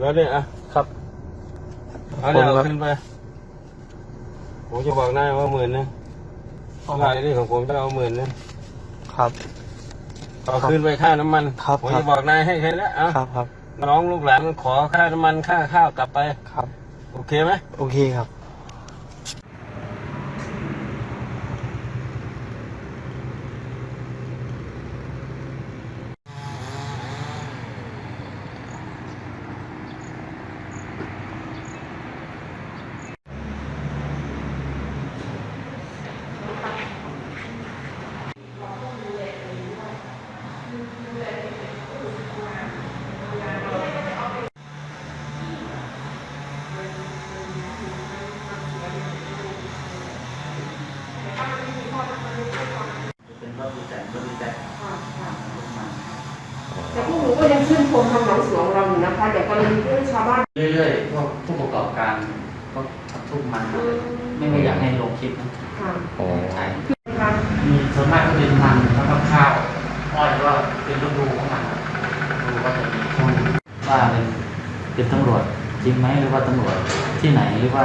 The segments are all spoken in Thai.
แล้วเนี่ยอะครับเอาเนี่ยผมเอาครับขึ้นไปผมจะบอกนายว่าหมื่นนึงรายนี้ของผมจะเอาหมื่นนึงครับเอาขึ้นไปค่าน้ำมันครับผมครัจะบบอกนายให้แค่นั้นอะครับครับน้องลูกหลานมันขอค่าน้ำมันค่าข้าวกลับไปครับ โอเคไหมโอเคครับ เป็นรถดีใจรถดีใจ แต่พวกหนูก็ยังชื่นชมทางหนองสวงเราอยู่นะคะแต่กรณีที่ชาวบ้านเรื่อยๆพวกผู้ประกอบการก็ทุกมันไม่ไม่อยากให้ลงคลิปนะค่ะใช่ค่ะมีส่วนมากก็เป็นมันแล้วก็ข้าวอ้อยก็เป็นฤดูของมันดูก็จะมีช่วงว่าเป็นเป็นตำรวจจริงไหมหรือว่าตำรวจที่ไหนหรือว่า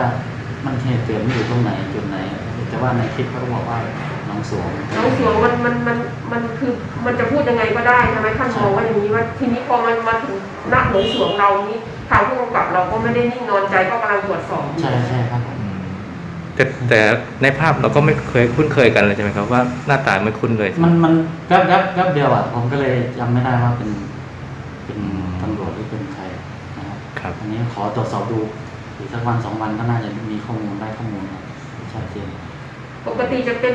มันเหตุเกิดมันอยู่ตรงไหนจุดไหน แต่ว่าในคลิปเขาก็บอกว่า หน้องสวงหนองสวงมันมันมันมันคือมันจะพูดยังไงก็ได้ใช่ไหมท่านมองว่าอย่างนี้ว่าทีนี้พอมันมาถึงหน้าหนองสวงเรานี้ทางผู้กำกับเราก็ไม่ได้นิ่งนอนใจก็กำลังตรวจสอบอยู่ใช่ใช่ครับผมแต่แต่ในภาพเราก็ไม่เคยคุ้นเคยกันเลยใช่ไหมครับว่าหน้าตาไม่คุ้นเลย มันมันแป๊บแป๊บแป๊บเดียวอะผมก็เลยจำไม่ได้ว่าเป็นเป็นตำรวจหรือเป็นใครนะครับครับอันนี้ขอตรวจสอบดูอีกสักวันสองวันก็น่าจะมีข้อมูลได้ข้อมูลครับชัดเจนปกติจะเป็น